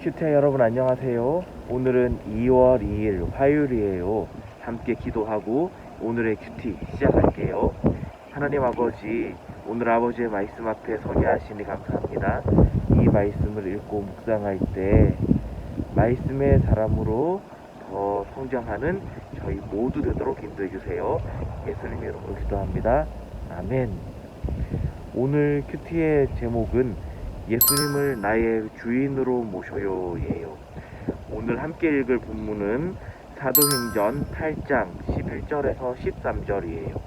큐티아 여러분 안녕하세요. 오늘은 2월 2일 화요일이에요. 함께 기도하고 오늘의 큐티 시작할게요. 하나님 아버지, 오늘 아버지의 말씀 앞에 서게 하시니 감사합니다. 이 말씀을 읽고 묵상할 때 말씀의 사람으로 더 성장하는 저희 모두 되도록 인도해 주세요. 예수님 이름으로 기도합니다. 아멘. 오늘 큐티의 제목은 예수님을 나의 주인으로 모셔요예요. 오늘 함께 읽을 본문은 사도행전 8장 11절에서 13절이에요.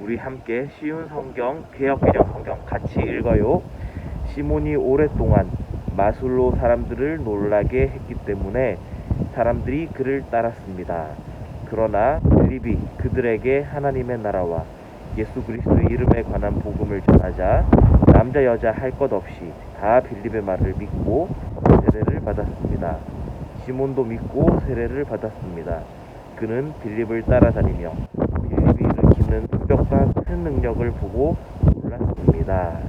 우리 함께 쉬운 성경, 개혁개정 성경 같이 읽어요. 시몬이 오랫동안 마술로 사람들을 놀라게 했기 때문에 사람들이 그를 따랐습니다. 그러나 빌립이 그들에게 하나님의 나라와 예수 그리스도의 이름에 관한 복음을 전하자 남자 여자 할 것 없이 다 빌립의 말을 믿고 세례를 받았습니다. 시몬도 믿고 세례를 받았습니다. 그는 빌립을 따라다니며 빌립이 일으키는 특별과 큰 능력을 보고 놀랐습니다.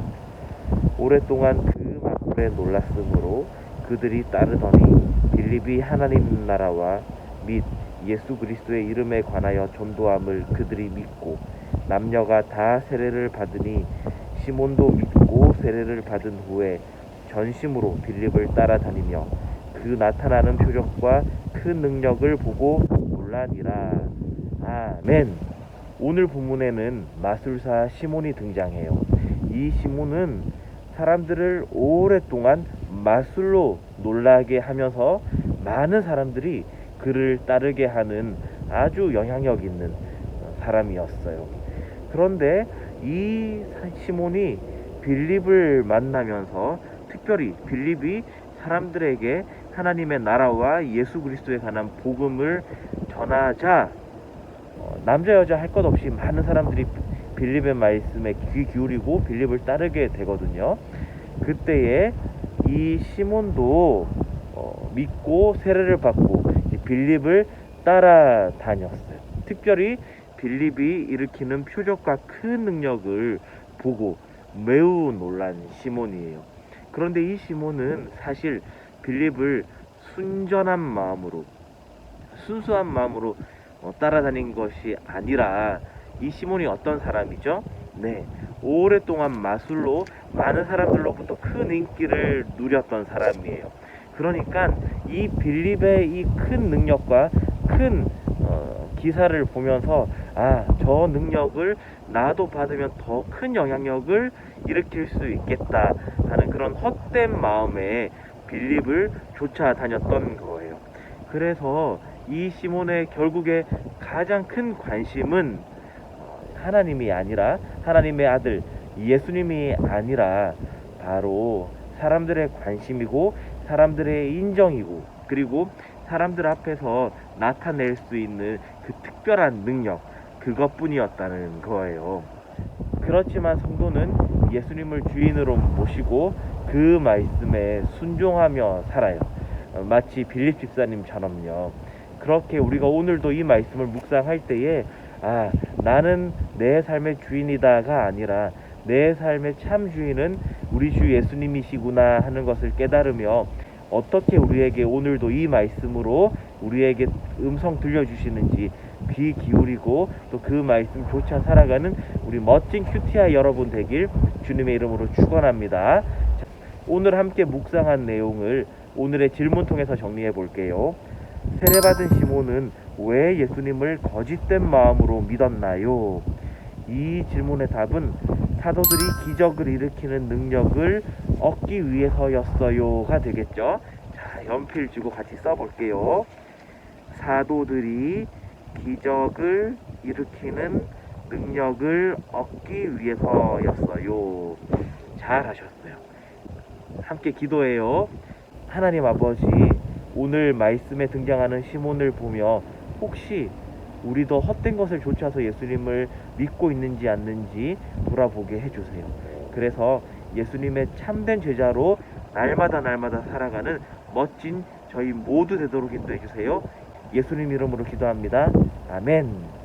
오랫동안 그 마술에 놀랐으므로 그들이 따르더니 빌립이 하나님 나라와 및 예수 그리스도의 이름에 관하여 전도함을 그들이 믿고 남녀가 다 세례를 받으니 시몬도 믿고 세례를 받은 후에 전심으로 빌립을 따라다니며 그 나타나는 표적과 큰 능력을 보고 놀라니라. 아멘. 오늘 본문에는 마술사 시몬이 등장해요. 이 시몬은 사람들을 오랫동안 마술로 놀라게 하면서 많은 사람들이 그를 따르게 하는 아주 영향력 있는 사람이었어요. 그런데 이 시몬이 빌립을 만나면서 특별히 빌립이 사람들에게 하나님의 나라와 예수 그리스도에 관한 복음을 전하자 어, 남자 여자 할 것 없이 많은 사람들이 빌립의 말씀에 귀 기울이고 빌립을 따르게 되거든요. 그때에 이 시몬도 어, 믿고 세례를 받고 빌립을 따라다녔어요. 특별히 빌립이 일으키는 표적과 큰 능력을 보고 매우 놀란 시몬이에요. 그런데 이 시몬은 사실 빌립을 순전한 마음으로 순수한 마음으로 어, 따라다닌 것이 아니라 이 시몬이 어떤 사람이죠? 네, 오랫동안 마술로 많은 사람들로부터 큰 인기를 누렸던 사람이에요. 그러니까 이 빌립의 이 큰 능력과 큰 어, 기사를 보면서 아, 저 능력을 나도 받으면 더 큰 영향력을 일으킬 수 있겠다 하는 그런 헛된 마음에 빌립을 쫓아다녔던 거예요. 그래서 이 시몬의 결국에 가장 큰 관심은 어, 하나님이 아니라 하나님의 아들 예수님이 아니라 바로 사람들의 관심이고 사람들의 인정이고 그리고 사람들 앞에서 나타낼 수 있는 그 특별한 능력 그것뿐이었다는 거예요. 그렇지만 성도는 예수님을 주인으로 모시고 그 말씀에 순종하며 살아요. 어, 마치 빌립 집사님처럼요. 그렇게 우리가 오늘도 이 말씀을 묵상할 때에 아 나는 내 삶의 주인이다가 아니라 내 삶의 참 주인은 우리 주 예수님이시구나 하는 것을 깨달으며 어떻게 우리에게 오늘도 이 말씀으로 우리에게 음성 들려주시는지 귀 기울이고 또 그 말씀 조차 살아가는 우리 멋진 큐티아 여러분 되길 주님의 이름으로 축원합니다. 자, 오늘 함께 묵상한 내용을 오늘의 질문 통해서 정리해 볼게요. 세례받은 시몬은 왜 예수님을 거짓된 마음으로 믿었나요? 이 질문의 답은 사도들이 기적을 일으키는 능력을 얻기 위해서였어요가 되겠죠. 자, 연필 주고 같이 써볼게요. 사도들이 기적을 일으키는 능력을 얻기 위해서였어요. 잘 하셨어요. 함께 기도해요. 하나님 아버지, 오늘 말씀에 등장하는 시몬을 보며 혹시 우리도 헛된 것을 쫓아서 예수님을 믿고 있는지 않는지 돌아보게 해주세요. 그래서 예수님의 참된 제자로 날마다 날마다 살아가는 멋진 저희 모두 되도록 인도해 주세요. 예수님 이름으로 기도합니다. 아멘.